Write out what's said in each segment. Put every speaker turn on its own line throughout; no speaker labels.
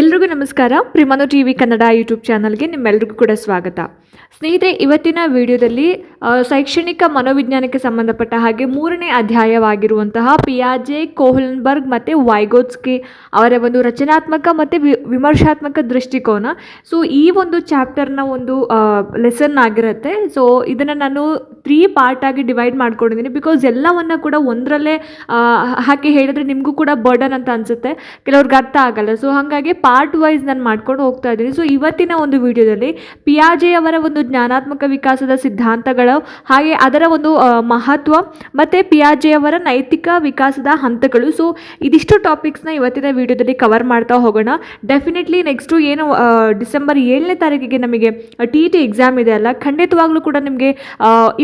ಎಲ್ರಿಗೂ ನಮಸ್ಕಾರ. ಪ್ರಿಮನು ಟಿ ವಿ ಕನ್ನಡ ಯೂಟ್ಯೂಬ್ ಚಾನಲ್ಗೆ ನಿಮ್ಮೆಲ್ರಿಗೂ ಕೂಡ ಸ್ವಾಗತ. ಸ್ನೇಹಿತರೆ, ಇವತ್ತಿನ ವಿಡಿಯೋದಲ್ಲಿ ಶೈಕ್ಷಣಿಕ ಮನೋವಿಜ್ಞಾನಕ್ಕೆ ಸಂಬಂಧಪಟ್ಟ ಹಾಗೆ ಮೂರನೇ ಅಧ್ಯಾಯವಾಗಿರುವಂತಹ ಪಿಯಾಜೆ ಕೋಹ್ಲನ್ಬರ್ಗ್ ಮತ್ತು ವೈಗೋತ್ಸ್ಕಿ ಅವರ ಒಂದು ರಚನಾತ್ಮಕ ಮತ್ತು ವಿಮರ್ಶಾತ್ಮಕ ದೃಷ್ಟಿಕೋನ. ಸೊ ಈ ಒಂದು ಚಾಪ್ಟರ್ನ ಒಂದು ಲೆಸನ್ ಆಗಿರುತ್ತೆ. ಸೊ ಇದನ್ನು ನಾನು ತ್ರೀ ಪಾರ್ಟ್ ಆಗಿ ಡಿವೈಡ್ ಮಾಡ್ಕೊಂಡಿದ್ದೀನಿ. ಬಿಕಾಸ್ ಎಲ್ಲವನ್ನು ಕೂಡ ಒಂದರಲ್ಲೇ ಹಾಕಿ ಹೇಳಿದ್ರೆ ನಿಮಗೂ ಕೂಡ ಬರ್ಡನ್ ಅಂತ ಅನಿಸುತ್ತೆ. ಕೆಲವ್ರಿಗೆ ಅರ್ಥ ಆಗಲ್ಲ. ಸೊ ಹಾಗಾಗಿ ಪಾರ್ಟ್ ವೈಸ್ ನಾನು ಮಾಡ್ಕೊಂಡು ಹೋಗ್ತಾ ಇದ್ದೀನಿ. ಸೊ ಇವತ್ತಿನ ಒಂದು ವಿಡಿಯೋದಲ್ಲಿ ಪಿಯಾಜೆ ಅವರ ಒಂದು ಜ್ಞಾನಾತ್ಮಕ ವಿಕಾಸದ ಸಿದ್ಧಾಂತಗಳು, ಹಾಗೆ ಅದರ ಒಂದು ಮಹತ್ವ ಮತ್ತು ಪಿಯಾಜೆ ಅವರ ನೈತಿಕ ವಿಕಾಸದ ಹಂತಗಳು. ಸೊ ಇದಿಷ್ಟು ಟಾಪಿಕ್ಸ್ನ ಇವತ್ತಿನ ವಿಡಿಯೋದಲ್ಲಿ ಕವರ್ ಮಾಡ್ತಾ ಹೋಗೋಣ. ಡೆಫಿನೆಟ್ಲಿ ನೆಕ್ಸ್ಟು ಏನು ಡಿಸೆಂಬರ್ ಏಳನೇ ತಾರೀಕಿಗೆ ನಮಗೆ ಟಿ ಇ ಟಿ ಎಕ್ಸಾಮ್ ಇದೆ ಅಲ್ಲ? ಖಂಡಿತವಾಗ್ಲೂ ಕೂಡ ನಿಮಗೆ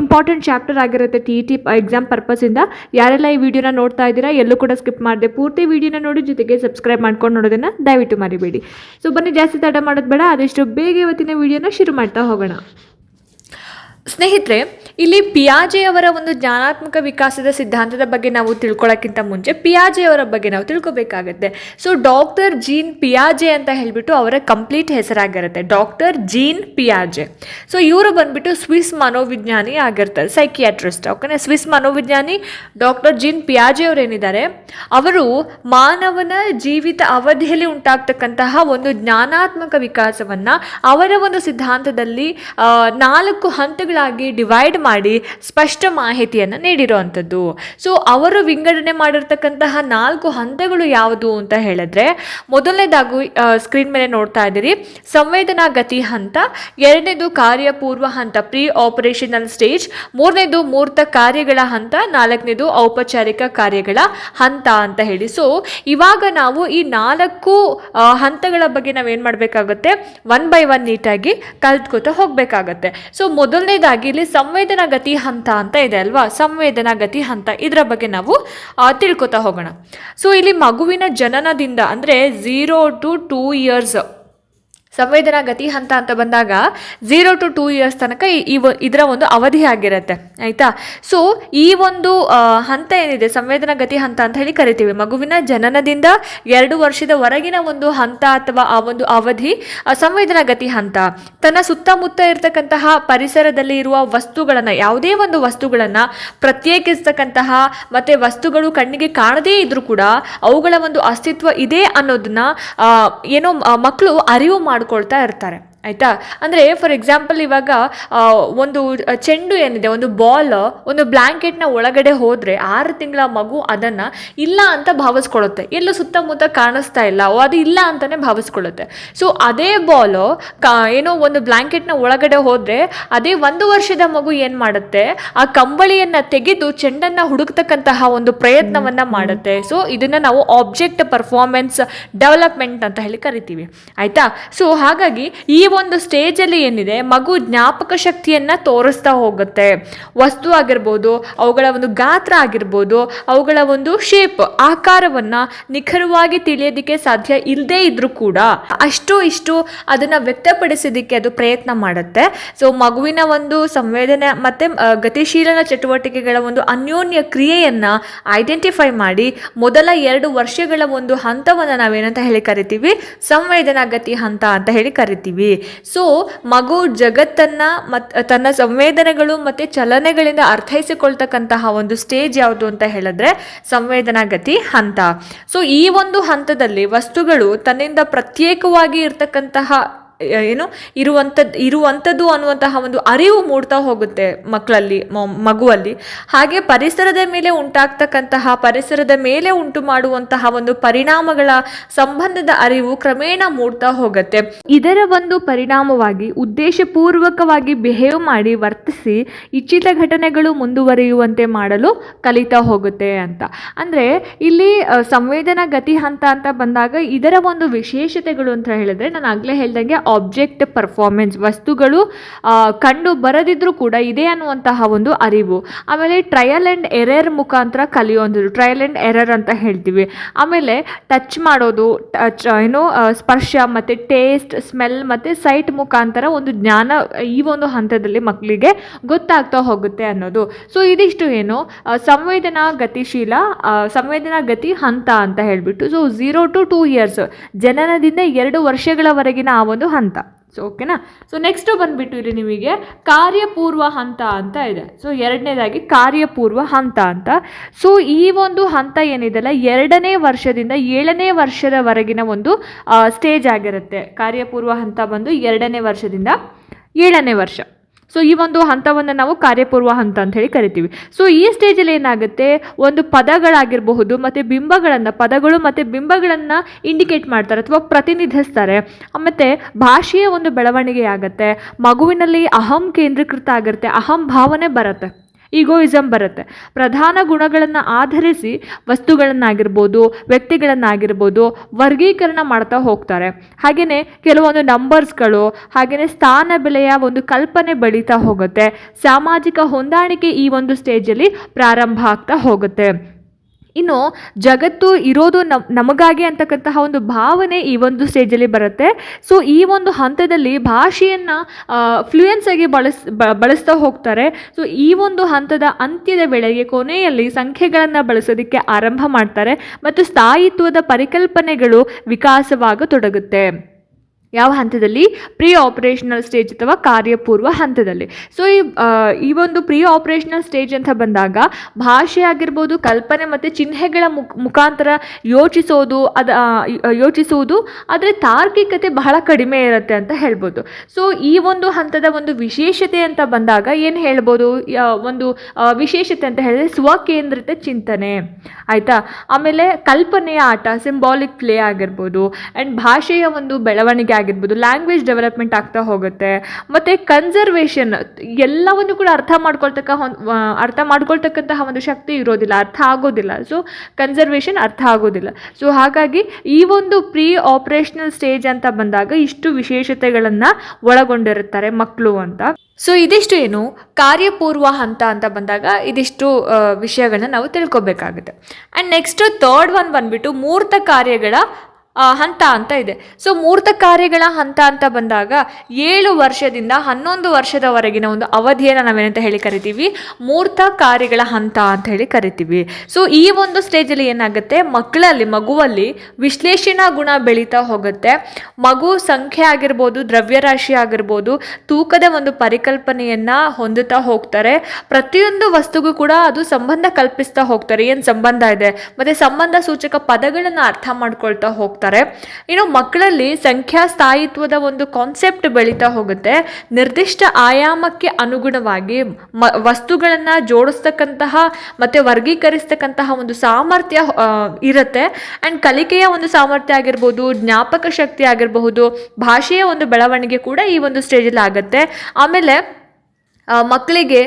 ಇಂಪಾರ್ಟೆಂಟ್ ಚಾಪ್ಟರ್ ಆಗಿರುತ್ತೆ ಟಿ ಇ ಟಿ ಎಕ್ಸಾಮ್ ಪರ್ಪಸಿಂದ ಯಾರೆಲ್ಲ ಈ ವಿಡಿಯೋನ ನೋಡ್ತಾ ಇದ್ದೀರಾ, ಎಲ್ಲೂ ಕೂಡ ಸ್ಕಿಪ್ ಮಾಡಿದೆ. ಪೂರ್ತಿ ವಿಡಿಯೋನ ನೋಡಿ, ಜೊತೆಗೆ ಸಬ್ಸ್ಕ್ರೈಬ್ ಮಾಡ್ಕೊಂಡು ನೋಡೋದನ್ನು ದಯವಿಟ್ಟು ಮರಿಬೇಡಿ. ಸೊ ಬನ್ನಿ, ಜಾಸ್ತಿ ತಡ ಮಾಡೋದು ಬೇಡ. ಆದಷ್ಟು ಬೇಗ ಇವತ್ತಿನ ವಿಡಿಯೋನ ಶುರು ಮಾಡ್ತಾ ಹೋಗೋಣ. ಸ್ನೇಹಿತರೆ ಇಲ್ಲಿ ಪಿಯಾಜೆ ಅವರ ಒಂದು ಜ್ಞಾನಾತ್ಮಕ ವಿಕಾಸದ ಸಿದ್ಧಾಂತದ ಬಗ್ಗೆ ನಾವು ತಿಳ್ಕೊಳ್ಳೋಕ್ಕಿಂತ ಮುಂಚೆ ಪಿಯಾಜೆ ಅವರ ಬಗ್ಗೆ ನಾವು ತಿಳ್ಕೊಬೇಕಾಗತ್ತೆ. ಸೊ ಡಾಕ್ಟರ್ ಜೀನ್ ಪಿಯಾಜೆ ಅಂತ ಹೇಳಿಬಿಟ್ಟು ಅವರ ಕಂಪ್ಲೀಟ್ ಹೆಸರಾಗಿರುತ್ತೆ. ಡಾಕ್ಟರ್ ಜೀನ್ ಪಿಯಾಜೆ ಸೊ ಇವರು ಬಂದ್ಬಿಟ್ಟು ಸ್ವಿಸ್ ಮನೋವಿಜ್ಞಾನಿ ಆಗಿರ್ತಾರೆ ಸೈಕಿಯಾಟ್ರಿಸ್ಟ್ ಓಕೆನಾ ಸ್ವಿಸ್ ಮನೋವಿಜ್ಞಾನಿ ಡಾಕ್ಟರ್ ಜೀನ್ ಪಿಯಾಜೆ ಅವರು ಏನಿದ್ದಾರೆ? ಅವರು ಮಾನವನ ಜೀವಿತ ಅವಧಿಯಲ್ಲಿ ಉಂಟಾಗ್ತಕ್ಕಂತಹ ಒಂದು ಜ್ಞಾನಾತ್ಮಕ ವಿಕಾಸವನ್ನು ಅವರ ಒಂದು ಸಿದ್ಧಾಂತದಲ್ಲಿ ನಾಲ್ಕು ಹಂತಗಳಾಗಿ ಡಿವೈಡ್ ಮಾಡಿ ಸ್ಪಷ್ಟ ಮಾಹಿತಿಯನ್ನು ನೀಡಿರುವಂಥದ್ದು. ಸೊ ಅವರು ವಿಂಗಡಣೆ ಮಾಡಿರ್ತಕ್ಕಂತಹ ನಾಲ್ಕು ಹಂತಗಳು ಯಾವುದು ಅಂತ ಹೇಳಿದ್ರೆ, ಮೊದಲನೇದಾಗು ಸ್ಕ್ರೀನ್ ಮೇಲೆ ನೋಡ್ತಾ ಇದ್ದೀರಿ. ಸಂವೇದನಾ ಗತಿ ಹಂತ, ಎರಡನೇದು ಕಾರ್ಯಪೂರ್ವ ಹಂತ ಪ್ರೀ ಆಪರೇಷನಲ್ ಸ್ಟೇಜ್ ಮೂರನೇದು ಮೂರ್ತ ಕಾರ್ಯಗಳ ಹಂತ, ನಾಲ್ಕನೇದು ಔಪಚಾರಿಕ ಕಾರ್ಯಗಳ ಹಂತ ಅಂತ ಹೇಳಿ. ಸೊ ಇವಾಗ ನಾವು ಈ ನಾಲ್ಕು ಹಂತಗಳ ಬಗ್ಗೆ ನಾವೇನು ಮಾಡಬೇಕಾಗುತ್ತೆ? ಒನ್ ಬೈ ಒನ್ ನೀಟಾಗಿ ಕಲ್ತ್ಕೋತಾ ಹೋಗಬೇಕಾಗತ್ತೆ. ಸೊ ಮೊದಲನೇದಾಗಿ ಇಲ್ಲಿ ಸಂವೇದನಾ ಗತಿ ಹಂತ ಅಂತ ಇದೆ ಅಲ್ವಾ? ಸಂವೇದನಾ ಗತಿ ಹಂತ. ಇದರ ಬಗ್ಗೆ ನಾವು ತಿಳ್ಕೊತಾ ಹೋಗೋಣ. ಸೊ ಇಲ್ಲಿ ಮಗುವಿನ ಜನನದಿಂದ ಅಂದರೆ ಝೀರೋ ಟು ಟೂ ಇಯರ್ಸ್ ಸಂವೇದನಾ ಗತಿ ಹಂತ ಅಂತ ಬಂದಾಗ ಝೀರೋ ಟು ಟೂ ಇಯರ್ಸ್ ತನಕ ಈ- ಇದರ ಒಂದು ಅವಧಿ ಆಗಿರುತ್ತೆ, ಆಯಿತಾ? ಸೊ ಈ ಒಂದು ಹಂತ ಏನಿದೆ? ಸಂವೇದನಾ ಗತಿ ಹಂತ ಅಂತ ಹೇಳಿ ಕರಿತೀವಿ. ಮಗುವಿನ ಜನನದಿಂದ ಎರಡು ವರ್ಷದ ಹೊರಗಿನ ಒಂದು ಹಂತ ಅಥವಾ ಆ ಒಂದು ಅವಧಿ ಸಂವೇದನಾ ಗತಿ ಹಂತ. ತನ್ನ ಸುತ್ತಮುತ್ತ ಇರತಕ್ಕಂತಹ ಪರಿಸರದಲ್ಲಿ ಇರುವ ವಸ್ತುಗಳನ್ನು, ಯಾವುದೇ ಒಂದು ವಸ್ತುಗಳನ್ನು ಪ್ರತ್ಯೇಕಿಸ್ತಕ್ಕಂತಹ ಮತ್ತು ವಸ್ತುಗಳು ಕಣ್ಣಿಗೆ ಕಾಣದೇ ಇದ್ರೂ ಕೂಡ ಅವುಗಳ ಒಂದು ಅಸ್ತಿತ್ವ ಇದೆ ಅನ್ನೋದನ್ನ ಏನೋ ಮಕ್ಕಳು ಅರಿವು ಮಾಡ್ಕೊಳ್ತಾ ಇರ್ತಾರೆ. ಆಯಿತಾ? ಅಂದರೆ ಫಾರ್ ಎಕ್ಸಾಂಪಲ್ ಇವಾಗ ಒಂದು ಚೆಂಡು ಏನಿದೆ ಒಂದು ಬಾಲ್ ಒಂದು ಬ್ಲ್ಯಾಂಕೆಟ್ನ ಒಳಗಡೆ ಹೋದರೆ ಆರು ತಿಂಗಳ ಮಗು ಅದನ್ನು ಇಲ್ಲ ಅಂತ ಭಾವಿಸ್ಕೊಳ್ಳುತ್ತೆ. ಎಲ್ಲೂ ಸುತ್ತಮುತ್ತ ಕಾಣಿಸ್ತಾ ಇಲ್ಲ. ಓ, ಅದು ಇಲ್ಲ ಅಂತಲೇ ಭಾವಿಸ್ಕೊಳ್ಳುತ್ತೆ. ಸೊ ಅದೇ ಬಾಲ್ ಕಾ ಏನೋ ಒಂದು ಬ್ಲ್ಯಾಂಕೆಟ್ನ ಒಳಗಡೆ ಹೋದರೆ ಅದೇ ಒಂದು ವರ್ಷದ ಮಗು ಏನು ಮಾಡುತ್ತೆ? ಆ ಕಂಬಳಿಯನ್ನು ತೆಗೆದು ಚೆಂಡನ್ನು ಹುಡುಕ್ತಕ್ಕಂತಹ ಒಂದು ಪ್ರಯತ್ನವನ್ನು ಮಾಡುತ್ತೆ. ಸೊ ಇದನ್ನು ನಾವು ಆಬ್ಜೆಕ್ಟ್ ಪರ್ಫಾರ್ಮೆನ್ಸ್ ಡೆವಲಪ್ಮೆಂಟ್ ಅಂತ ಹೇಳಿ ಕರಿತೀವಿ. ಆಯಿತಾ? ಸೊ ಹಾಗಾಗಿ ಈ ಒಂದು ಸ್ಟೇಜಲ್ಲಿ ಏನಿದೆ, ಮಗು ಜ್ಞಾಪಕ ಶಕ್ತಿಯನ್ನು ತೋರಿಸ್ತಾ ಹೋಗುತ್ತೆ. ವಸ್ತು ಆಗಿರ್ಬೋದು, ಅವುಗಳ ಒಂದು ಗಾತ್ರ ಆಗಿರ್ಬೋದು, ಅವುಗಳ ಒಂದು ಶೇಪ್ ಆಕಾರವನ್ನು ನಿಖರವಾಗಿ ತಿಳಿಯೋದಕ್ಕೆ ಸಾಧ್ಯ ಇಲ್ಲದೇ ಇದ್ರೂ ಕೂಡ ಅಷ್ಟು ಇಷ್ಟು ಅದನ್ನು ವ್ಯಕ್ತಪಡಿಸೋದಕ್ಕೆ ಅದು ಪ್ರಯತ್ನ ಮಾಡುತ್ತೆ. ಸೊ ಮಗುವಿನ ಒಂದು ಸಂವೇದನೆ ಮತ್ತು ಗತಿಶೀಲನ ಚಟುವಟಿಕೆಗಳ ಒಂದು ಅನ್ಯೋನ್ಯ ಕ್ರಿಯೆಯನ್ನು ಐಡೆಂಟಿಫೈ ಮಾಡಿ, ಮೊದಲ ಎರಡು ವರ್ಷಗಳ ಒಂದು ಹಂತವನ್ನು ನಾವೇನಂತ ಹೇಳಿ ಕರಿತೀವಿ? ಸಂವೇದನಾ ಗತಿ ಹಂತ ಅಂತ ಹೇಳಿ ಕರಿತೀವಿ. ಸೊ ಮಗು ಜಗತ್ತನ್ನು ಮತ್ತು ತನ್ನ ಸಂವೇದನೆಗಳು ಮತ್ತು ಚಲನೆಗಳಿಂದ ಅರ್ಥೈಸಿಕೊಳ್ತಕ್ಕಂತಹ ಒಂದು ಸ್ಟೇಜ್ ಯಾವುದು ಅಂತ ಹೇಳಿದ್ರೆ ಸಂವೇದನಾ ಗತಿ ಹಂತ. ಸೊ ಈ ಒಂದು ಹಂತದಲ್ಲಿ ವಸ್ತುಗಳು ತನ್ನಿಂದ ಪ್ರತ್ಯೇಕವಾಗಿ ಇರ್ತಕ್ಕಂತಹ ಏನು ಇರುವಂಥದ್ದು ಇರುವಂಥದ್ದು ಅನ್ನುವಂತಹ ಒಂದು ಅರಿವು ಮೂಡ್ತಾ ಹೋಗುತ್ತೆ ಮಕ್ಕಳಲ್ಲಿ ಮಗುವಲ್ಲಿ. ಹಾಗೆ ಪರಿಸರದ ಮೇಲೆ ಉಂಟಾಗ್ತಕ್ಕಂತಹ, ಪರಿಸರದ ಮೇಲೆ ಉಂಟು ಮಾಡುವಂತಹ ಒಂದು ಪರಿಣಾಮಗಳ ಸಂಬಂಧದ ಅರಿವು ಕ್ರಮೇಣ ಮೂಡ್ತಾ ಹೋಗುತ್ತೆ. ಇದರ ಒಂದು ಪರಿಣಾಮವಾಗಿ, ಉದ್ದೇಶಪೂರ್ವಕವಾಗಿ ಬಿಹೇವ್ ಮಾಡಿ ವರ್ತಿಸಿ, ಇಚ್ಛಿತ ಘಟನೆಗಳು ಮುಂದುವರಿಯುವಂತೆ ಮಾಡಲು ಕಲಿತಾ ಹೋಗುತ್ತೆ ಅಂತ. ಅಂದರೆ, ಇಲ್ಲಿ ಸಂವೇದನಾ ಗತಿ ಹಂತ ಅಂತ ಬಂದಾಗ ಇದರ ಒಂದು ವಿಶೇಷತೆಗಳು ಅಂತ ಹೇಳಿದ್ರೆ, ನಾನು ಆಗಲೇ ಹೇಳ್ದಂಗೆ ಆಬ್ಜೆಕ್ಟ್ ಪರ್ಫಾರ್ಮೆನ್ಸ್ ವಸ್ತುಗಳು ಕಂಡು ಬರದಿದ್ರೂ ಕೂಡ ಇದೆ ಅನ್ನುವಂತಹ ಒಂದು ಅರಿವು. ಆಮೇಲೆ ಟ್ರಯಲ್ ಆ್ಯಂಡ್ ಎರರ್ ಮುಖಾಂತರ ಕಲಿಯುವಂಥದ್ದು ಟ್ರಯಲ್ ಆ್ಯಂಡ್ ಎರರ್ ಅಂತ ಹೇಳ್ತೀವಿ. ಆಮೇಲೆ ಟಚ್ ಮಾಡೋದು ಟಚ್ ಏನು ಸ್ಪರ್ಶ ಮತ್ತು ಟೇಸ್ಟ್ ಸ್ಮೆಲ್ ಮತ್ತು ಸೈಟ್ ಮುಖಾಂತರ ಒಂದು ಜ್ಞಾನ ಈ ಒಂದು ಹಂತದಲ್ಲಿ ಮಕ್ಕಳಿಗೆ ಗೊತ್ತಾಗ್ತಾ ಹೋಗುತ್ತೆ ಅನ್ನೋದು. ಸೊ ಇದಿಷ್ಟು ಏನು ಸಂವೇದನಾ ಗತಿಶೀಲ ಸಂವೇದನಾ ಗತಿ ಹಂತ ಅಂತ ಹೇಳಿಬಿಟ್ಟು so zero to two years ಜನನದಿಂದ ಎರಡು ವರ್ಷಗಳವರೆಗಿನ ಆ ಒಂದು ಹಂತ ಸೊ ಓಕೆನಾ ಸೊ ನೆಕ್ಸ್ಟು ಬಂದುಬಿಟ್ಟು ಇಲ್ಲಿ ನಿಮಗೆ ಕಾರ್ಯಪೂರ್ವ ಹಂತ ಅಂತ ಇದೆ. ಸೊ ಎರಡನೇದಾಗಿ ಕಾರ್ಯಪೂರ್ವ ಹಂತ ಅಂತ. ಸೊ ಈ ಒಂದು ಹಂತ ಏನಿದೆಲ್ಲ? ಎರಡನೇ ವರ್ಷದಿಂದ ಏಳನೇ ವರ್ಷದವರೆಗಿನ ಒಂದು ಸ್ಟೇಜ್ ಆಗಿರುತ್ತೆ. ಕಾರ್ಯಪೂರ್ವ ಹಂತ ಬಂದು ಎರಡನೇ ವರ್ಷದಿಂದ ಏಳನೇ ವರ್ಷ. ಸೊ ಈ ಒಂದು ಹಂತವನ್ನು ನಾವು ಕಾರ್ಯಪೂರ್ವ ಹಂತ ಅಂತ ಹೇಳಿ ಕರಿತೀವಿ. ಸೊ ಈ ಸ್ಟೇಜಲ್ಲಿ ಏನಾಗುತ್ತೆ? ಒಂದು ಪದಗಳಾಗಿರಬಹುದು ಮತ್ತು ಬಿಂಬಗಳನ್ನು, ಪದಗಳು ಮತ್ತು ಬಿಂಬಗಳನ್ನು ಇಂಡಿಕೇಟ್ ಮಾಡ್ತಾರೆ ಅಥವಾ ಪ್ರತಿನಿಧಿಸ್ತಾರೆ. ಮತ್ತು ಭಾಷೆಯ ಒಂದು ಬೆಳವಣಿಗೆ ಆಗುತ್ತೆ ಮಗುವಿನಲ್ಲಿ ಅಹಂ ಕೇಂದ್ರೀಕೃತ ಆಗಿರುತ್ತೆ. ಅಹಂ ಭಾವನೆ ಬರುತ್ತೆ. ಈಗೋಯಿಸಮ್ ಬರುತ್ತೆ. ಪ್ರಧಾನ ಗುಣಗಳನ್ನು ಆಧರಿಸಿ ವಸ್ತುಗಳನ್ನಾಗಿರ್ಬೋದು, ವ್ಯಕ್ತಿಗಳನ್ನಾಗಿರ್ಬೋದು ವರ್ಗೀಕರಣ ಮಾಡ್ತಾ ಹೋಗ್ತಾರೆ. ಹಾಗೆಯೇ ಕೆಲವೊಂದು ನಂಬರ್ಸ್ಗಳು ಹಾಗೆಯೇ ಸ್ಥಾನ ಬೆಲೆಯ ಒಂದು ಕಲ್ಪನೆ ಬೆಳೀತಾ ಹೋಗುತ್ತೆ. ಸಾಮಾಜಿಕ ಹೊಂದಾಣಿಕೆ ಈ ಒಂದು ಸ್ಟೇಜಲ್ಲಿ ಪ್ರಾರಂಭ ಆಗ್ತಾ ಹೋಗುತ್ತೆ. ಇನ್ನು ಜಗತ್ತು ಇರೋದು ನಮ್, ನಮಗಾಗಿ ಅಂತಕ್ಕಂತಹ ಒಂದು ಭಾವನೆ ಈ ಒಂದು ಸ್ಟೇಜಲ್ಲಿ ಬರುತ್ತೆ. ಸೊ ಈ ಒಂದು ಹಂತದಲ್ಲಿ ಭಾಷೆಯನ್ನು ಫ್ಲೂಯೆನ್ಸ್ ಆಗಿ ಬಳಸ್ ಬಳಸ್ತಾ ಹೋಗ್ತಾರೆ. ಸೊ ಈ ಒಂದು ಹಂತದ ಅಂತ್ಯದ ವೇಳೆಗೆ ಕೊನೆಯಲ್ಲಿ ಸಂಖ್ಯೆಗಳನ್ನು ಬಳಸೋದಕ್ಕೆ ಆರಂಭ ಮಾಡ್ತಾರೆ. ಮತ್ತು ಸ್ಥಾಯಿತ್ವದ ಪರಿಕಲ್ಪನೆಗಳು ವಿಕಾಸವಾಗತೊಡಗುತ್ತೆ. ಯಾವ ಹಂತದಲ್ಲಿ? ಪ್ರೀ ಆಪರೇಷನಲ್ ಸ್ಟೇಜ್ ಅಥವಾ ಕಾರ್ಯಪೂರ್ವ ಹಂತದಲ್ಲಿ. ಸೊ ಈ ಈ ಒಂದು ಪ್ರೀ ಆಪರೇಷನಲ್ ಸ್ಟೇಜ್ ಅಂತ ಬಂದಾಗ ಭಾಷೆ ಆಗಿರ್ಬೋದು, ಕಲ್ಪನೆ ಮತ್ತು ಚಿಹ್ನೆಗಳ ಮುಖ, ಮುಖಾಂತರ ಯೋಚಿಸೋದು, ಅದ ಯೋಚಿಸುವುದು ಆದರೆ ತಾರ್ಕಿಕತೆ ಬಹಳ ಕಡಿಮೆ ಇರುತ್ತೆ ಅಂತ ಹೇಳ್ಬೋದು. ಸೊ ಈ ಒಂದು ಹಂತದ ಒಂದು ವಿಶೇಷತೆ ಅಂತ ಬಂದಾಗ ಏನು ಹೇಳ್ಬೋದು? ಒಂದು ವಿಶೇಷತೆ ಅಂತ ಹೇಳಿದ್ರೆ ಸ್ವಕೇಂದ್ರಿತ ಚಿಂತನೆ. ಆಯಿತಾ? ಆಮೇಲೆ ಕಲ್ಪನೆಯ ಆಟ ಸಿಂಬಾಲಿಕ್ ಪ್ಲೇ ಆಗಿರ್ಬೋದು ಆ್ಯಂಡ್ ಭಾಷೆಯ ಒಂದು ಬೆಳವಣಿಗೆ ಆಗಿರ್ಬೋದು ಲ್ಯಾಂಗ್ವೇಜ್ ಡೆವಲಪ್ಮೆಂಟ್ ಆಗ್ತಾ ಹೋಗುತ್ತೆ. ಮತ್ತು ಕನ್ಸರ್ವೇಷನ್ ಎಲ್ಲವನ್ನು ಕೂಡ ಅರ್ಥ ಮಾಡ್ಕೊಳ್ತಕ್ಕ ಅರ್ಥ ಮಾಡ್ಕೊಳ್ತಕ್ಕಂತಹ ಒಂದು ಶಕ್ತಿ ಇರೋದಿಲ್ಲ, ಅರ್ಥ ಆಗೋದಿಲ್ಲ. ಸೊ ಕನ್ಸರ್ವೇಷನ್ ಅರ್ಥ ಆಗೋದಿಲ್ಲ. ಸೊ ಹಾಗಾಗಿ ಈ ಒಂದು ಪ್ರೀ ಆಪರೇಷನಲ್ ಸ್ಟೇಜ್ ಅಂತ ಬಂದಾಗ ಇಷ್ಟು ವಿಶೇಷತೆಗಳನ್ನು ಒಳಗೊಂಡಿರುತ್ತಾರೆ ಮಕ್ಕಳು ಅಂತ. ಸೊ ಇದಿಷ್ಟು ಏನು? ಕಾರ್ಯಪೂರ್ವ ಹಂತ ಅಂತ ಬಂದಾಗ ಇದಿಷ್ಟು ವಿಷಯಗಳನ್ನ ನಾವು ತಿಳ್ಕೊಬೇಕಾಗುತ್ತೆ. ಆ್ಯಂಡ್ ನೆಕ್ಸ್ಟ್ ಥರ್ಡ್ ಒನ್ ಬಂದ್ಬಿಟ್ಟು ಮೂರ್ತ ಕಾರ್ಯಗಳ ಹಂತ ಅಂತ ಇದೆ. ಸೊ ಮೂರ್ತ ಕಾರ್ಯಗಳ ಹಂತ ಅಂತ ಬಂದಾಗ ಏಳು ವರ್ಷದಿಂದ ಹನ್ನೊಂದು ವರ್ಷದವರೆಗಿನ ಒಂದು ಅವಧಿಯನ್ನು ನಾವೇನಂತ ಹೇಳಿ ಕರಿತೀವಿ? ಮೂರ್ತ ಕಾರ್ಯಗಳ ಹಂತ ಅಂತ ಹೇಳಿ ಕರಿತೀವಿ. ಸೊ ಈ ಒಂದು ಸ್ಟೇಜಲ್ಲಿ ಏನಾಗುತ್ತೆ? ಮಕ್ಕಳಲ್ಲಿ, ಮಗುವಲ್ಲಿ ವಿಶ್ಲೇಷಣಾ ಗುಣ ಬೆಳೀತಾ ಹೋಗುತ್ತೆ. ಮಗು ಸಂಖ್ಯೆ ಆಗಿರ್ಬೋದು, ದ್ರವ್ಯರಾಶಿ ಆಗಿರ್ಬೋದು, ತೂಕದ ಒಂದು ಪರಿಕಲ್ಪನೆಯನ್ನು ಹೊಂದುತ್ತಾ ಹೋಗ್ತಾರೆ. ಪ್ರತಿಯೊಂದು ವಸ್ತುಗೂ ಕೂಡ ಅದು ಸಂಬಂಧ ಕಲ್ಪಿಸ್ತಾ ಹೋಗ್ತಾರೆ. ಏನು ಸಂಬಂಧ ಇದೆ? ಮತ್ತು ಸಂಬಂಧ ಸೂಚಕ ಪದಗಳನ್ನು ಅರ್ಥ ಮಾಡ್ಕೊಳ್ತಾ ಹೋಗ್ತಾರೆ. ಇನ್ನು ಮಕ್ಕಳಲ್ಲಿ ಸಂಖ್ಯಾ ಸ್ಥಾಯಿತ್ವದ ಒಂದು ಕಾನ್ಸೆಪ್ಟ್ ಬೆಳೀತಾ ಹೋಗುತ್ತೆ. ನಿರ್ದಿಷ್ಟ ಆಯಾಮಕ್ಕೆ ಅನುಗುಣವಾಗಿ ಮ, ವಸ್ತುಗಳನ್ನು ಜೋಡಿಸ್ತಕ್ಕಂತಹ ಮತ್ತು ವರ್ಗೀಕರಿಸ್ತಕ್ಕಂತಹ ಒಂದು ಸಾಮರ್ಥ್ಯ ಇರುತ್ತೆ. ಆ್ಯಂಡ್ ಕಲಿಕೆಯ ಒಂದು ಸಾಮರ್ಥ್ಯ ಆಗಿರ್ಬೋದು, ಜ್ಞಾಪಕ ಶಕ್ತಿ ಆಗಿರಬಹುದು, ಭಾಷೆಯ ಒಂದು ಬೆಳವಣಿಗೆ ಕೂಡ ಈ ಒಂದು ಸ್ಟೇಜಲ್ಲಿ ಆಗುತ್ತೆ. ಆಮೇಲೆ ಮಕ್ಕಳಿಗೆ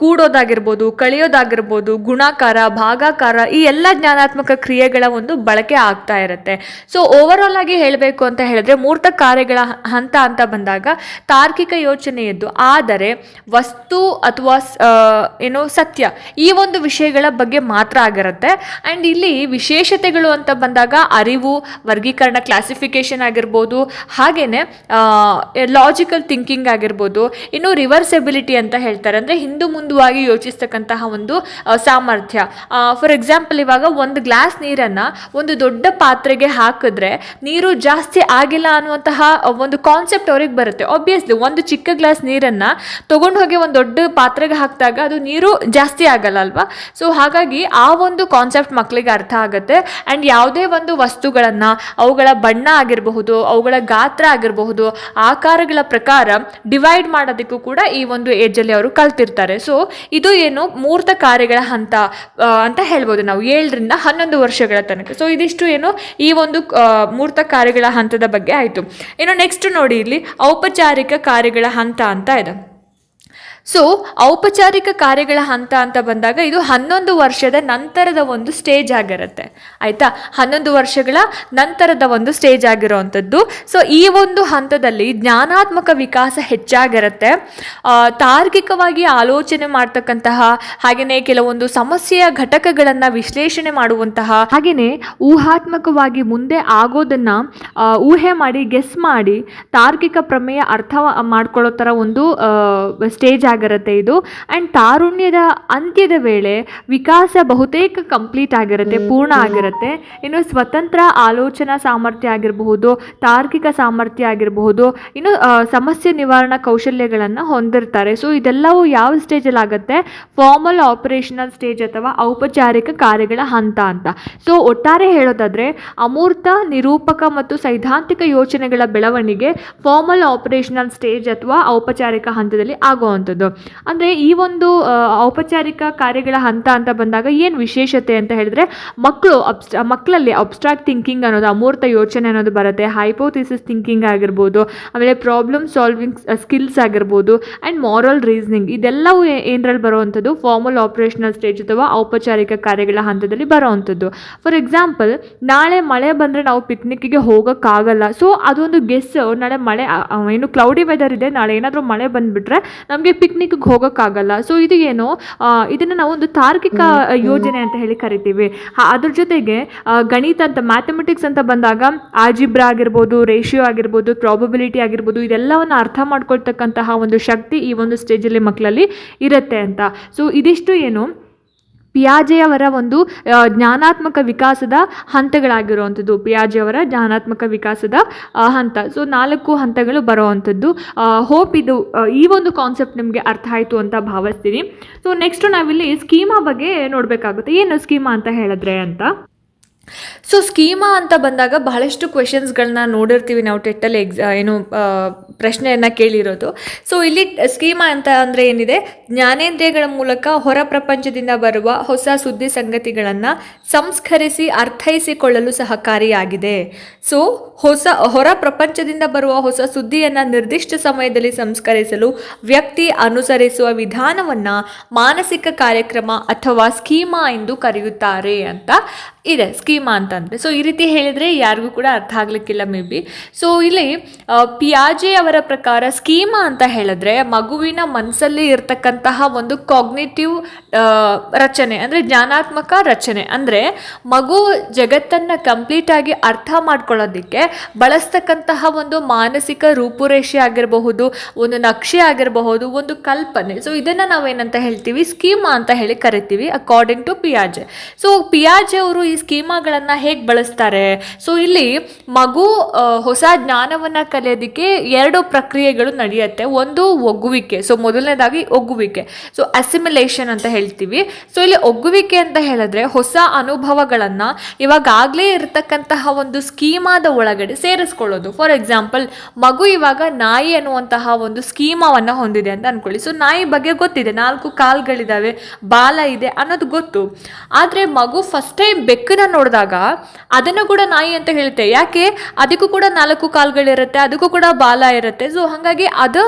ಕೂಡೋದಾಗಿರ್ಬೋದು, ಕಳೆಯೋದಾಗಿರ್ಬೋದು, ಗುಣಾಕಾರ, ಭಾಗಾಕಾರ ಈ ಎಲ್ಲ ಜ್ಞಾನಾತ್ಮಕ ಕ್ರಿಯೆಗಳ ಒಂದು ಬಳಕೆ ಆಗ್ತಾ ಇರುತ್ತೆ. ಸೊ ಓವರಾಲ್ ಆಗಿ ಹೇಳಬೇಕು ಅಂತ ಹೇಳಿದ್ರೆ ಮೂರ್ತ ಕಾರ್ಯಗಳ ಹಂತ ಅಂತ ಬಂದಾಗ ತಾರ್ಕಿಕ ಯೋಚನೆಯದ್ದು. ಆದರೆ, ವಸ್ತು ಅಥವಾ ಏನು ಸತ್ಯ ಈ ಒಂದು ವಿಷಯಗಳ ಬಗ್ಗೆ ಮಾತ್ರ ಆಗಿರುತ್ತೆ. ಆ್ಯಂಡ್ ಇಲ್ಲಿ ವಿಶೇಷತೆಗಳು ಅಂತ ಬಂದಾಗ ಅರಿವು, ವರ್ಗೀಕರಣ ಕ್ಲಾಸಿಫಿಕೇಶನ್ ಆಗಿರ್ಬೋದು ಹಾಗೆಯೇ ಲಾಜಿಕಲ್ ಥಿಂಕಿಂಗ್ ಆಗಿರ್ಬೋದು, ಇನ್ನು ರಿವರ್ಸೆಬಿಲಿಟಿ ಅಂತ ಹೇಳ್ತಾರೆ. ಅಂದರೆ ಹಿಂದೂ ಮುಂದುವಾಗಿ ಯೋಚಿಸ್ತಕ್ಕಂತಹ ಒಂದು ಸಾಮರ್ಥ್ಯ. ಫಾರ್ ಎಕ್ಸಾಂಪಲ್ ಇವಾಗ ಒಂದು ಗ್ಲಾಸ್ ನೀರನ್ನು ಒಂದು ದೊಡ್ಡ ಪಾತ್ರೆಗೆ ಹಾಕಿದ್ರೆ ನೀರು ಜಾಸ್ತಿ ಆಗಿಲ್ಲ ಅನ್ನುವಂತಹ ಒಂದು ಕಾನ್ಸೆಪ್ಟ್ ಅವ್ರಿಗೆ ಬರುತ್ತೆ. ಆಬ್ವಿಯಸ್ಲಿ ಒಂದು ಚಿಕ್ಕ ಗ್ಲಾಸ್ ನೀರನ್ನು ತೊಗೊಂಡು ಹೋಗಿ ಒಂದು ದೊಡ್ಡ ಪಾತ್ರೆಗೆ ಹಾಕಿದಾಗ ಅದು ನೀರು ಜಾಸ್ತಿ ಆಗಲ್ಲ ಅಲ್ವಾ? ಸೊ ಹಾಗಾಗಿ ಆ ಒಂದು ಕಾನ್ಸೆಪ್ಟ್ ಮಕ್ಕಳಿಗೆ ಅರ್ಥ ಆಗುತ್ತೆ. ಆ್ಯಂಡ್ ಯಾವುದೇ ಒಂದು ವಸ್ತುಗಳನ್ನು, ಅವುಗಳ ಬಣ್ಣ ಆಗಿರಬಹುದು, ಅವುಗಳ ಗಾತ್ರ ಆಗಿರಬಹುದು, ಆಕಾರಗಳ ಪ್ರಕಾರ ಡಿವೈಡ್ ಮಾಡೋದಕ್ಕೂ ಕೂಡ ಈ ಒಂದು ಏಜಲ್ಲಿ ಅವರು ಕಲ್ತಿರ್ತಾರೆ. ಸೊ ಇದು ಏನು ಮೂರ್ತ ಕಾರ್ಯಗಳ ಹಂತ ಅಂತ ಹೇಳ್ಬೋದು ನಾವು. ಏಳರಿಂದ ಹನ್ನೊಂದು ವರ್ಷಗಳ ತನಕ. ಸೊ ಇದಿಷ್ಟು ಏನು ಈ ಒಂದು ಮೂರ್ತ ಕಾರ್ಯಗಳ ಹಂತದ ಬಗ್ಗೆ ಆಯಿತು. ಇನ್ನು ನೆಕ್ಸ್ಟ್ ನೋಡಿ ಇಲ್ಲಿ ಔಪಚಾರಿಕ ಕಾರ್ಯಗಳ ಹಂತ ಅಂತ ಇದೆ. ಸೊ ಔಪಚಾರಿಕ ಕಾರ್ಯಗಳ ಹಂತ ಅಂತ ಬಂದಾಗ ಇದು ಹನ್ನೊಂದು ವರ್ಷದ ನಂತರದ ಒಂದು ಸ್ಟೇಜ್ ಆಗಿರುತ್ತೆ. ಆಯಿತಾ? ಹನ್ನೊಂದು ವರ್ಷಗಳ ನಂತರದ ಒಂದು ಸ್ಟೇಜ್ ಆಗಿರುವಂಥದ್ದು ಸೊ ಈ ಒಂದು ಹಂತದಲ್ಲಿ ಜ್ಞಾನಾತ್ಮಕ ವಿಕಾಸ ಹೆಚ್ಚಾಗಿರುತ್ತೆ. ತಾರ್ಕಿಕವಾಗಿ ಆಲೋಚನೆ ಮಾಡ್ತಕ್ಕಂತಹ ಹಾಗೆಯೇ ಕೆಲವೊಂದು ಸಮಸ್ಯೆಯ ಘಟಕಗಳನ್ನು ವಿಶ್ಲೇಷಣೆ ಮಾಡುವಂತಹ ಹಾಗೆಯೇ ಊಹಾತ್ಮಕವಾಗಿ ಮುಂದೆ ಆಗೋದನ್ನ ಊಹೆ ಮಾಡಿ ಗೆಸ್ ಮಾಡಿ, ತಾರ್ಕಿಕ ಪ್ರಮೇಯ ಅರ್ಥ ಮಾಡ್ಕೊಳ್ಳೋ ಥರ ಒಂದು ಸ್ಟೇಜ್ ಆಗಿರುತ್ತೆ ಇದು. ಆ್ಯಂಡ್ ತಾರುಣ್ಯದ ಅಂತ್ಯದ ವೇಳೆ ವಿಕಾಸ ಬಹುತೇಕ ಕಂಪ್ಲೀಟ್ ಆಗಿರುತ್ತೆ ಪೂರ್ಣ ಆಗಿರುತ್ತೆ. ಇನ್ನು ಸ್ವತಂತ್ರ ಆಲೋಚನಾ ಸಾಮರ್ಥ್ಯ ಆಗಿರಬಹುದು ತಾರ್ಕಿಕ ಸಾಮರ್ಥ್ಯ ಆಗಿರಬಹುದು ಇನ್ನು ಸಮಸ್ಯೆ ನಿವಾರಣಾ ಕೌಶಲ್ಯಗಳನ್ನು ಹೊಂದಿರ್ತಾರೆ. ಸೊ ಇದೆಲ್ಲವೂ ಯಾವ ಸ್ಟೇಜಲ್ಲಿ ಆಗುತ್ತೆ? ಫಾರ್ಮಲ್ ಆಪರೇಷನಲ್ ಸ್ಟೇಜ್ ಅಥವಾ ಔಪಚಾರಿಕ ಕಾರ್ಯಗಳ ಹಂತ ಅಂತ. ಸೊ ಒಟ್ಟಾರೆ ಹೇಳೋದಾದ್ರೆ ಅಮೂರ್ತ ನಿರೂಪಕ ಮತ್ತು ಸೈದ್ಧಾಂತಿಕ ಯೋಚನೆಗಳ ಬೆಳವಣಿಗೆ ಫಾರ್ಮಲ್ ಆಪರೇಷನಲ್ ಸ್ಟೇಜ್ ಅಥವಾ ಔಪಚಾರಿಕ ಹಂತದಲ್ಲಿ ಆಗುವಂಥದ್ದು. ಅಂದರೆ ಈ ಒಂದು ಔಪಚಾರಿಕ ಕಾರ್ಯಗಳ ಹಂತ ಅಂತ ಬಂದಾಗ ಏನು ವಿಶೇಷತೆ ಅಂತ ಹೇಳಿದ್ರೆ ಮಕ್ಕಳು ಮಕ್ಕಳಲ್ಲಿ ಅಬ್ಸ್ಟ್ರಾಕ್ಟ್ ಥಿಂಕಿಂಗ್ ಅನ್ನೋದು, ಅಮೂರ್ತ ಯೋಚನೆ ಅನ್ನೋದು ಬರುತ್ತೆ. ಹೈಪೋಥಿಸಿಸ್ ಥಿಂಕಿಂಗ್ ಆಗಿರ್ಬೋದು, ಆಮೇಲೆ ಪ್ರಾಬ್ಲಮ್ ಸಾಲ್ವಿಂಗ್ ಸ್ಕಿಲ್ಸ್ ಆಗಿರ್ಬೋದು ಆ್ಯಂಡ್ ಮಾರಲ್ ರೀಸನಿಂಗ್ ಇದೆಲ್ಲವೂ ಏನರಲ್ಲಿ ಬರುವಂಥದ್ದು? ಫಾರ್ಮಲ್ ಆಪರೇಷನಲ್ ಸ್ಟೇಜ್ ಅಥವಾ ಔಪಚಾರಿಕ ಕಾರ್ಯಗಳ ಹಂತದಲ್ಲಿ ಬರುವಂಥದ್ದು. ಫಾರ್ ಎಕ್ಸಾಂಪಲ್ ನಾಳೆ ಮಳೆ ಬಂದರೆ ನಾವು ಪಿಕ್ನಿಕ್ಕಿಗೆ ಹೋಗೋಕ್ಕಾಗಲ್ಲ. ಸೊ ಅದೊಂದು ಗೆಸ್ ನಾಳೆ ಮಳೆ ಏನು ಕ್ಲೌಡಿ ವೆದರ್ ಇದೆ, ನಾಳೆ ಏನಾದರೂ ಮಳೆ ಬಂದುಬಿಟ್ರೆ ನಮಗೆ ಪಿಕ್ನಿಕ್ಗೆ ಹೋಗೋಕ್ಕಾಗಲ್ಲ. ಸೊ ಇದು ಏನು? ಇದನ್ನು ನಾವು ಒಂದು ತಾರ್ಕಿಕ ಯೋಜನೆ ಅಂತ ಹೇಳಿ ಕರಿತೀವಿ. ಅದ್ರ ಜೊತೆಗೆ ಗಣಿತ ಅಂತ ಮ್ಯಾಥಮೆಟಿಕ್ಸ್ ಅಂತ ಬಂದಾಗ ಆಜಿಬ್ರ ಆಗಿರ್ಬೋದು ರೇಷಿಯೋ ಆಗಿರ್ಬೋದು ಪ್ರಾಬಬಿಲಿಟಿ ಆಗಿರ್ಬೋದು ಇದೆಲ್ಲವನ್ನು ಅರ್ಥ ಮಾಡ್ಕೊಳ್ತಕ್ಕಂತಹ ಒಂದು ಶಕ್ತಿ ಈ ಒಂದು ಸ್ಟೇಜಲ್ಲಿ ಮಕ್ಕಳಲ್ಲಿ ಇರುತ್ತೆ ಅಂತ. ಸೊ ಇದಿಷ್ಟು ಏನು? ಪಿಯಾಜೆಯವರ ಒಂದು ಜ್ಞಾನಾತ್ಮಕ ವಿಕಾಸದ ಹಂತಗಳಾಗಿರುವಂಥದ್ದು. ಪಿಯಾಜೆಯವರ ಜ್ಞಾನಾತ್ಮಕ ವಿಕಾಸದ ಹಂತ. ಸೊ, ನಾಲ್ಕು ಹಂತಗಳು ಬರುವಂಥದ್ದು. ಹೋಪ್ ಇದು ಈ ಒಂದು ಕಾನ್ಸೆಪ್ಟ್ ನಿಮಗೆ ಅರ್ಥ ಆಯಿತು ಅಂತ ಭಾವಿಸ್ತೀನಿ. ಸೊ ನೆಕ್ಸ್ಟ್ ನಾವಿಲ್ಲಿ ಸ್ಕೀಮಾ ಬಗ್ಗೆ ನೋಡಬೇಕಾಗುತ್ತೆ. ಏನು ಸ್ಕೀಮಾ ಅಂತ ಹೇಳಿದ್ರೆ ಅಂತ? ಸೊ ಸ್ಕೀಮಾ ಅಂತ ಬಂದಾಗ ಬಹಳಷ್ಟು ಕ್ವೆಶನ್ಸ್ಗಳನ್ನ ನೋಡಿರ್ತೀವಿ ನಾವು ಟೆಟ್ಟಲ್ಲಿ ಎಕ್ಸಾ ಏನು ಪ್ರಶ್ನೆಯನ್ನು ಕೇಳಿರೋದು. ಸೊ ಇಲ್ಲಿ ಸ್ಕೀಮಾ ಅಂತ ಅಂದರೆ ಏನಿದೆ? ಜ್ಞಾನೇಂದ್ರಿಯಗಳ ಮೂಲಕ ಹೊರ ಪ್ರಪಂಚದಿಂದ ಬರುವ ಹೊಸ ಸುದ್ದಿ ಸಂಗತಿಗಳನ್ನು ಸಂಸ್ಕರಿಸಿ, ಅರ್ಥೈಸಿಕೊಳ್ಳಲು ಸಹಕಾರಿಯಾಗಿದೆ. ಸೊ ಹೊಸ, ಹೊರ ಪ್ರಪಂಚದಿಂದ ಬರುವ ಹೊಸ ಸುದ್ದಿಯನ್ನು ನಿರ್ದಿಷ್ಟ ಸಮಯದಲ್ಲಿ ಸಂಸ್ಕರಿಸಲು ವ್ಯಕ್ತಿ ಅನುಸರಿಸುವ ವಿಧಾನವನ್ನು ಮಾನಸಿಕ ಕಾರ್ಯಕ್ರಮ ಅಥವಾ ಸ್ಕೀಮಾ ಎಂದು ಕರೆಯುತ್ತಾರೆ ಅಂತ ಇದೆ ಸ್ಕೀಮಾ ಅಂತಂದರೆ. ಸೊ ಈ ರೀತಿ ಹೇಳಿದರೆ ಯಾರಿಗೂ ಕೂಡ ಅರ್ಥ ಆಗ್ಲಿಕ್ಕಿಲ್ಲ ಮೇ ಬಿ. ಸೊ ಇಲ್ಲಿ ಪಿಯಾಜೆ ಅವರ ಪ್ರಕಾರ ಸ್ಕೀಮಾ ಅಂತ ಹೇಳಿದ್ರೆ ಮಗುವಿನ ಮನಸ್ಸಲ್ಲಿ ಇರತಕ್ಕಂತಹ ಒಂದು ಕಾಗ್ನೇಟಿವ್ ರಚನೆ, ಅಂದರೆ ಜ್ಞಾನಾತ್ಮಕ ರಚನೆ. ಅಂದರೆ ಮಗು ಜಗತ್ತನ್ನು ಕಂಪ್ಲೀಟಾಗಿ ಅರ್ಥ ಮಾಡ್ಕೊಳ್ಳೋದಕ್ಕೆ ಬಳಸ್ತಕ್ಕಂತಹ ಒಂದು ಮಾನಸಿಕ ರೂಪುರೇಷೆ ಆಗಿರಬಹುದು, ಒಂದು ನಕ್ಷೆ ಆಗಿರಬಹುದು, ಒಂದು ಕಲ್ಪನೆ. ಸೊ ಇದನ್ನು ನಾವೇನಂತ ಹೇಳ್ತೀವಿ? ಸ್ಕೀಮಾ ಅಂತ ಹೇಳಿ ಕರಿತೀವಿ ಅಕಾರ್ಡಿಂಗ್ ಟು ಪಿಯಾಜೆ. ಸೊ ಪಿಯಾಜೆ ಅವರು ಸ್ಕೀಮಾಗಳನ್ನು ಹೇಗೆ ಬಳಸ್ತಾರೆ? ಸೊ ಇಲ್ಲಿ ಮಗು ಹೊಸ ಜ್ಞಾನವನ್ನು ಕಲಿಯೋದಕ್ಕೆ ಎರಡು ಪ್ರಕ್ರಿಯೆಗಳು ನಡೆಯುತ್ತೆ. ಒಂದು ಒಗ್ಗುವಿಕೆ ಸೊ ಮೊದಲನೇದಾಗಿ ಒಗ್ಗುವಿಕೆ. ಸೊ ಅಸಿಮಿಲೇಷನ್ ಅಂತ ಹೇಳ್ತೀವಿ. ಸೊ ಇಲ್ಲಿ ಒಗ್ಗುವಿಕೆ ಅಂತ ಹೇಳಿದ್ರೆ ಹೊಸ ಅನುಭವಗಳನ್ನು ಇವಾಗಾಗಲೇ ಇರತಕ್ಕಂತಹ ಒಂದು ಸ್ಕೀಮಾದ ಒಳಗಡೆ ಸೇರಿಸ್ಕೊಳ್ಳೋದು. ಫಾರ್ ಎಕ್ಸಾಂಪಲ್ ಮಗು ಇವಾಗ ನಾಯಿ ಅನ್ನುವಂತಹ ಒಂದು ಸ್ಕೀಮಾವನ್ನು ಹೊಂದಿದೆ ಅಂತ ಅನ್ಕೊಳ್ಳಿ. ಸೊ ನಾಯಿ ಬಗ್ಗೆ ಗೊತ್ತಿದೆ. ನಾಲ್ಕು ಕಾಲ್ಗಳಿದಾವೆ, ಬಾಲ ಇದೆ ಅನ್ನೋದು ಗೊತ್ತು. ಆದರೆ ಮಗು ಫಸ್ಟ್ ಟೈಮ್ ಬೆಕ್ಕನ್ನ ನೋಡಿದಾಗ ಅದನ್ನು ಕೂಡ ನಾಯಿ ಅಂತ ಹೇಳುತ್ತೆ. ಯಾಕೆ? ಅದಕ್ಕೂ ಕೂಡ ನಾಲ್ಕು ಕಾಲ್ಗಳಿರುತ್ತೆ ಅದಕ್ಕೂ ಕೂಡ ಬಾಲ ಇರುತ್ತೆ. ಸೊ ಹಾಗಾಗಿ ಅದು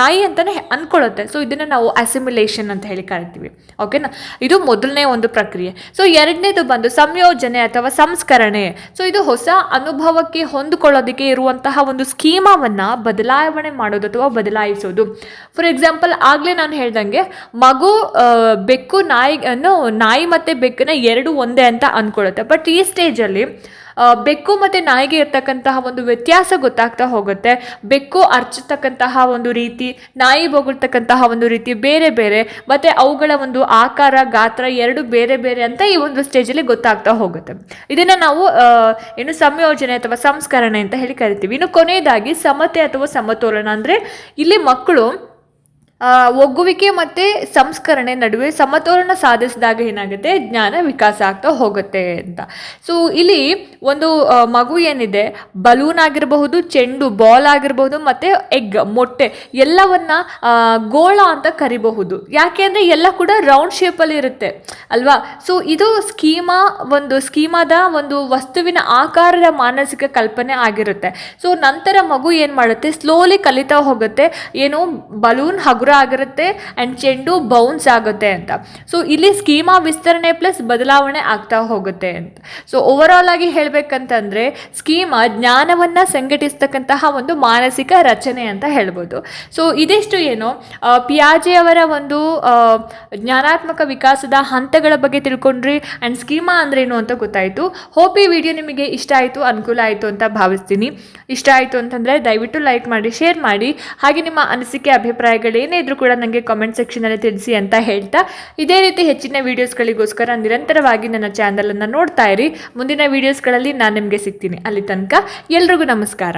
ನಾಯಿ ಅಂತಲೇ ಅನ್ಕೊಳ್ಳುತ್ತೆ. ಸೊ ಇದನ್ನು ನಾವು ಅಸಿಮ್ಯುಲೇಷನ್ ಅಂತ ಹೇಳಿ ಕರಿತೀವಿ. ಓಕೆನಾ ಇದು ಮೊದಲನೇ ಒಂದು ಪ್ರಕ್ರಿಯೆ. ಸೊ ಎರಡನೇದು ಬಂದು ಸಂಯೋಜನೆ ಅಥವಾ ಸಂಸ್ಕರಣೆ. ಸೊ ಇದು ಹೊಸ ಅನುಭವಕ್ಕೆ ಹೊಂದಿಕೊಳ್ಳೋದಕ್ಕೆ ಇರುವಂತಹ ಒಂದು ಸ್ಕೀಮಾವನ್ನು ಬದಲಾವಣೆ ಮಾಡೋದು ಅಥವಾ ಬದಲಾಯಿಸೋದು. ಫಾರ್ ಎಕ್ಸಾಂಪಲ್ ಆಗಲೇ ನಾನು ಹೇಳ್ದಂಗೆ ಮಗು ಬೆಕ್ಕು ನಾಯಿ ನಾಯಿ ಮತ್ತು ಬೆಕ್ಕನ್ನ ಎರಡು ಒಂದೇ ಅಂತ ಅಂದ್ಕೊಳ್ಳುತ್ತೆ ಬಟ್ ಈ ಸ್ಟೇಜಲ್ಲಿ ಬೆಕ್ಕು ಮತ್ತು ನಾಯಿಗೆ ಇರ್ತಕ್ಕಂತಹ ಒಂದು ವ್ಯತ್ಯಾಸ ಗೊತ್ತಾಗ್ತಾ ಹೋಗುತ್ತೆ. ಬೆಕ್ಕು ಅರ್ಚತಕ್ಕಂತಹ ಒಂದು ರೀತಿ, ನಾಯಿ ಬೊಗಳ್ತಕ್ಕಂತಹ ಒಂದು ರೀತಿ, ಬೇರೆ ಬೇರೆ, ಮತ್ತು ಅವುಗಳ ಒಂದು ಆಕಾರ, ಗಾತ್ರ ಎರಡು ಬೇರೆ ಬೇರೆ ಅಂತ ಈ ಒಂದು ಸ್ಟೇಜಲ್ಲಿ ಗೊತ್ತಾಗ್ತಾ ಹೋಗುತ್ತೆ. ಇದನ್ನು ನಾವು ಏನು ಸಂಯೋಜನೆ ಅಥವಾ ಸಂಸ್ಕರಣೆ ಅಂತ ಹೇಳಿ ಕರಿತೀವಿ. ಇನ್ನು ಕೊನೆಯದಾಗಿ ಸಮತೆ ಅಥವಾ ಸಮತೋಲನ ಅಂದರೆ ಇಲ್ಲಿ ಮಕ್ಕಳು ಒಗ್ಗುವಿಕೆ ಮತ್ತು ಸಂಸ್ಕರಣೆ ನಡುವೆ ಸಮತೋಲನ ಸಾಧಿಸಿದಾಗ ಏನಾಗುತ್ತೆ? ಜ್ಞಾನ ವಿಕಾಸ ಆಗ್ತಾ ಹೋಗುತ್ತೆ ಅಂತ. ಸೊ ಇಲ್ಲಿ ಒಂದು ಮಗು ಏನಿದೆ? ಬಲೂನ್ ಆಗಿರಬಹುದು, ಚೆಂಡು ಬಾಲ್ ಆಗಿರಬಹುದು, ಮತ್ತು ಎಗ್ ಮೊಟ್ಟೆ ಎಲ್ಲವನ್ನ ಗೋಳ ಅಂತ ಕರಿಬಹುದು. ಯಾಕೆ ಅಂದರೆ ಎಲ್ಲ ಕೂಡ ರೌಂಡ್ ಶೇಪಲ್ಲಿ ಇರುತ್ತೆ, ಅಲ್ವಾ? ಸೊ ಇದು ಸ್ಕೀಮಾ ಒಂದು ಸ್ಕೀಮಾದ ಒಂದು ವಸ್ತುವಿನ ಆಕಾರದ ಮಾನಸಿಕ ಕಲ್ಪನೆ ಆಗಿರುತ್ತೆ. ಸೊ ನಂತರ ಮಗು ಏನು ಮಾಡುತ್ತೆ? ಸ್ಲೋಲಿ ಕಲಿತಾ ಹೋಗುತ್ತೆ. ಏನು ಬಲೂನ್ ಹಗುರ ಹಗುರ ಆಗಿರುತ್ತೆ ಆ್ಯಂಡ್ ಚೆಂಡು ಬೌನ್ಸ್ ಆಗುತ್ತೆ ಅಂತ. ಸೊ ಇಲ್ಲಿ ಸ್ಕೀಮಾ ವಿಸ್ತರಣೆ ಪ್ಲಸ್ ಬದಲಾವಣೆ ಆಗ್ತಾ ಹೋಗುತ್ತೆ ಅಂತ. ಸೊ ಓವರಾಲ್ ಆಗಿ ಹೇಳಬೇಕಂತಂದರೆ ಸ್ಕೀಮಾ ಜ್ಞಾನವನ್ನು ಸಂಘಟಿಸ್ತಕ್ಕಂತಹ ಒಂದು ಮಾನಸಿಕ ರಚನೆ ಅಂತ ಹೇಳ್ಬೋದು. ಸೊ ಇದಿಷ್ಟು ಏನು ಆ, ಪಿಯಾಜೆ ಅವರ ಒಂದು ಜ್ಞಾನಾತ್ಮಕ ವಿಕಾಸದ ಹಂತಗಳ ಬಗ್ಗೆ ತಿಳ್ಕೊಂಡ್ರಿ ಆ್ಯಂಡ್ ಸ್ಕೀಮಾ ಅಂದ್ರೇನು ಅಂತ ಗೊತ್ತಾಯಿತು. ಹೋಪ್ ಈ ವಿಡಿಯೋ ನಿಮಗೆ ಇಷ್ಟ ಆಯಿತು ಅನುಕೂಲ ಆಯಿತು ಅಂತ ಭಾವಿಸ್ತೀನಿ. ಇಷ್ಟ ಆಯಿತು ಅಂತಂದರೆ ದಯವಿಟ್ಟು ಲೈಕ್ ಮಾಡಿ ಶೇರ್ ಮಾಡಿ. ಹಾಗೆ ನಿಮ್ಮ ಅನಿಸಿಕೆ ಅಭಿಪ್ರಾಯಗಳೇನೇ ಇದ್ರೂ ಕೂಡ ನನಗೆ ಕಾಮೆಂಟ್ ಸೆಕ್ಷನಲ್ಲಿ ತಿಳಿಸಿ ಅಂತ ಹೇಳ್ತಾ, ಇದೇ ರೀತಿ ಹೆಚ್ಚಿನ ವೀಡಿಯೋಸ್ಗಳಿಗೋಸ್ಕರ ನಿರಂತರವಾಗಿ ನನ್ನ ಚಾನಲನ್ನು ನೋಡ್ತಾ ಇರಿ. ಮುಂದಿನ ವೀಡಿಯೋಸ್ಗಳಲ್ಲಿ ನಾನು ನಿಮಗೆ ಸಿಗ್ತೀನಿ. ಅಲ್ಲಿ ತನಕ ಎಲ್ರಿಗೂ ನಮಸ್ಕಾರ.